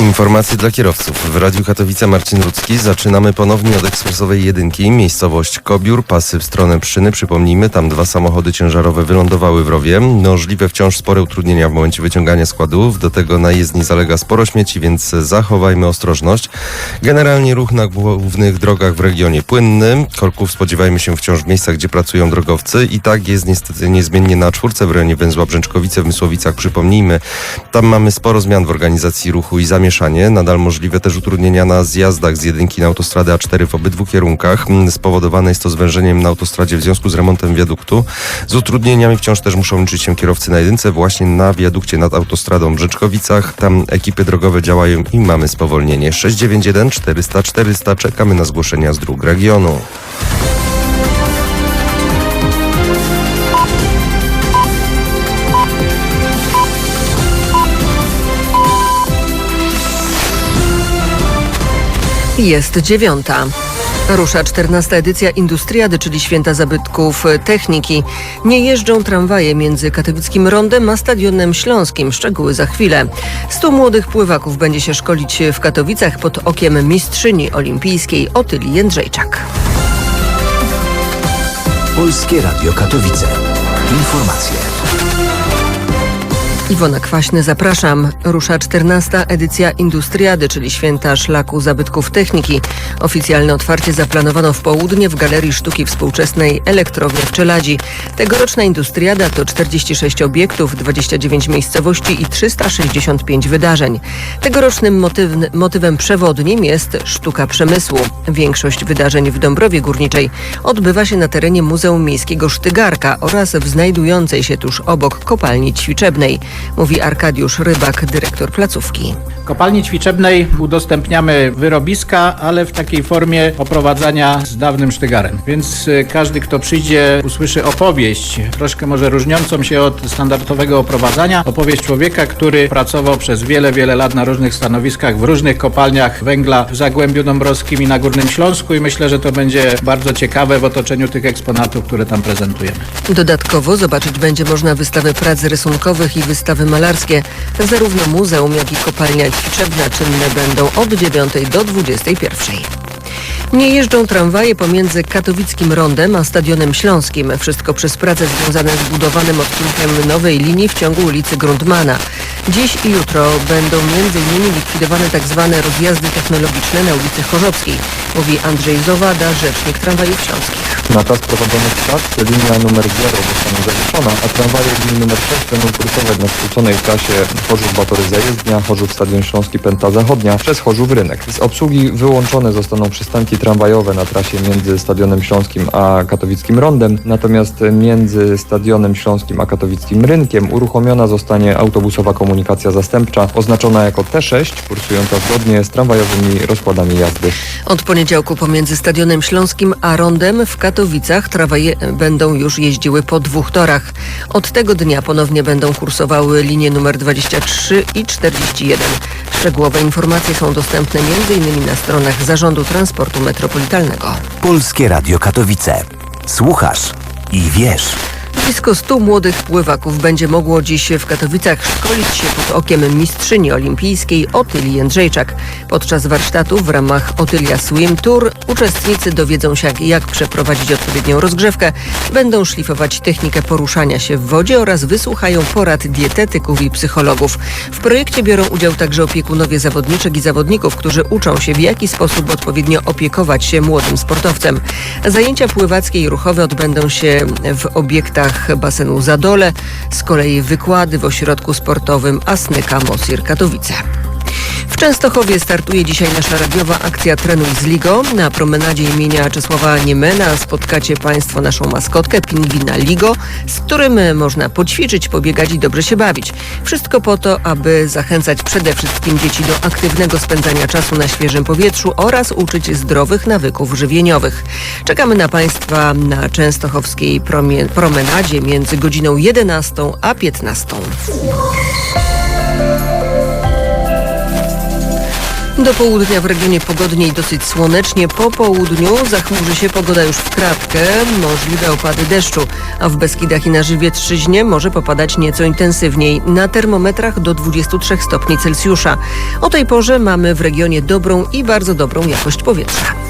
Informacje dla kierowców. W Radiu Katowice Marcin Rudzki. Zaczynamy ponownie od ekspresowej jedynki. Miejscowość Kobiór, pasy w stronę Pszyny. Przypomnijmy, tam dwa samochody ciężarowe wylądowały w rowie. Możliwe wciąż spore utrudnienia w momencie wyciągania składów. Do tego na jezdni zalega sporo śmieci, więc zachowajmy ostrożność. Generalnie ruch na głównych drogach w regionie płynny. Korków spodziewajmy się wciąż w miejscach, gdzie pracują drogowcy. I tak jest niestety niezmiennie na czwórce w rejonie węzła Brzęczkowice w Mysłowicach. Przypomnijmy, tam mamy sporo zmian w organizacji ruchu i zamieszania zamieszanie. Nadal możliwe też utrudnienia na zjazdach z jedynki na autostradę A4 w obydwu kierunkach. Spowodowane jest to zwężeniem na autostradzie w związku z remontem wiaduktu. Z utrudnieniami wciąż też muszą liczyć się kierowcy na jedynce właśnie na wiadukcie nad autostradą w Rzeczkowicach. Tam ekipy drogowe działają i mamy spowolnienie. 691 400 400 czekamy na zgłoszenia z dróg regionu. Jest dziewiąta. Rusza 14. edycja Industriady, czyli Święta Zabytków Techniki. Nie jeżdżą tramwaje między katowickim rondem a Stadionem Śląskim. Szczegóły za chwilę. Stu młodych pływaków będzie się szkolić w Katowicach pod okiem mistrzyni olimpijskiej Otylii Jędrzejczak. Polskie Radio Katowice. Informacje. Iwona Kwaśny, zapraszam. Rusza 14. edycja Industriady, czyli Święta Szlaku Zabytków Techniki. Oficjalne otwarcie zaplanowano w południe w Galerii Sztuki Współczesnej Elektrowni w Czeladzi. Tegoroczna Industriada to 46 obiektów, 29 miejscowości i 365 wydarzeń. Tegorocznym motyw, motywem przewodnim jest sztuka przemysłu. Większość wydarzeń w Dąbrowie Górniczej odbywa się na terenie Muzeum Miejskiego Sztygarka oraz w znajdującej się tuż obok kopalni ćwiczebnej mówi Arkadiusz Rybak, dyrektor placówki. Kopalni ćwiczebnej udostępniamy wyrobiska, ale w takiej formie oprowadzania z dawnym sztygarem. Więc y, każdy, kto przyjdzie, usłyszy opowieść, troszkę może różniącą się od standardowego oprowadzania. Opowieść człowieka, który pracował przez wiele, wiele lat na różnych stanowiskach, w różnych kopalniach węgla w Zagłębiu Dąbrowskim i na Górnym Śląsku i myślę, że to będzie bardzo ciekawe w otoczeniu tych eksponatów, które tam prezentujemy. Dodatkowo zobaczyć będzie można wystawy prac rysunkowych i wystawy malarskie. Zarówno muzeum, jak i kopalnia ćwiczebna czynne będą od 9 do 21. Nie jeżdżą tramwaje pomiędzy katowickim rondem a Stadionem Śląskim. Wszystko przez prace związane z budowanym odcinkiem nowej linii w ciągu ulicy Grundmana. Dziś i jutro będą m.in. likwidowane tzw. Tak rozjazdy technologiczne na ulicy Chorzowskiej, mówi Andrzej Zowada, rzecznik tramwajów śląskich. Na czas prowadzonych prac linia numer 0 zostanie zawieszona, a tramwaje linii numer 6 będą kursować na skróconej trasie Chorzów-Batory Zajezdnia, Chorzów Stadion Śląski Pęta Zachodnia przez Chorzów Rynek. Z obsługi wyłączone zostaną przystanki tramwajowe na trasie między Stadionem Śląskim a Katowickim Rondem, natomiast między Stadionem Śląskim a Katowickim Rynkiem uruchomiona zostanie autobusowa komunikacja zastępcza oznaczona jako T6, kursująca zgodnie z tramwajowymi rozkładami jazdy. Od poniedziałku pomiędzy Stadionem Śląskim a Rondem w Katowicach tramwaje będą już jeździły po dwóch torach. Od tego dnia ponownie będą kursowały linie numer 23 i 41. Szczegółowe informacje są dostępne m.in. na stronach Zarządu Transportu Metropolitalnego. Polskie Radio Katowice. Słuchasz i wiesz. Blisko 100 młodych pływaków będzie mogło dziś w Katowicach szkolić się pod okiem mistrzyni olimpijskiej Otylii Jędrzejczak. Podczas warsztatu w ramach Otylia Swim Tour uczestnicy dowiedzą się, jak przeprowadzić odpowiednią rozgrzewkę, będą szlifować technikę poruszania się w wodzie oraz wysłuchają porad dietetyków i psychologów. W projekcie biorą udział także opiekunowie zawodniczek i zawodników, którzy uczą się w jaki sposób odpowiednio opiekować się młodym sportowcem. Zajęcia pływackie i ruchowe odbędą się w obiektach basenu Zadole, z kolei wykłady w ośrodku sportowym Asnyka Mosir Katowice. W Częstochowie startuje dzisiaj nasza radiowa akcja Trenuj z Ligo. Na promenadzie imienia Czesława Niemena spotkacie Państwo naszą maskotkę pingwina Ligo, z którym można poćwiczyć, pobiegać i dobrze się bawić. Wszystko po to, aby zachęcać przede wszystkim dzieci do aktywnego spędzania czasu na świeżym powietrzu oraz uczyć zdrowych nawyków żywieniowych. Czekamy na Państwa na częstochowskiej promenadzie między godziną 11 a 15. Do południa w regionie pogodniej dosyć słonecznie. Po południu zachmurzy się pogoda już w kratkę, możliwe opady deszczu, a w Beskidach i na Żywietrzyźnie może popadać nieco intensywniej. Na termometrach do 23 stopni Celsjusza. O tej porze mamy w regionie dobrą i bardzo dobrą jakość powietrza.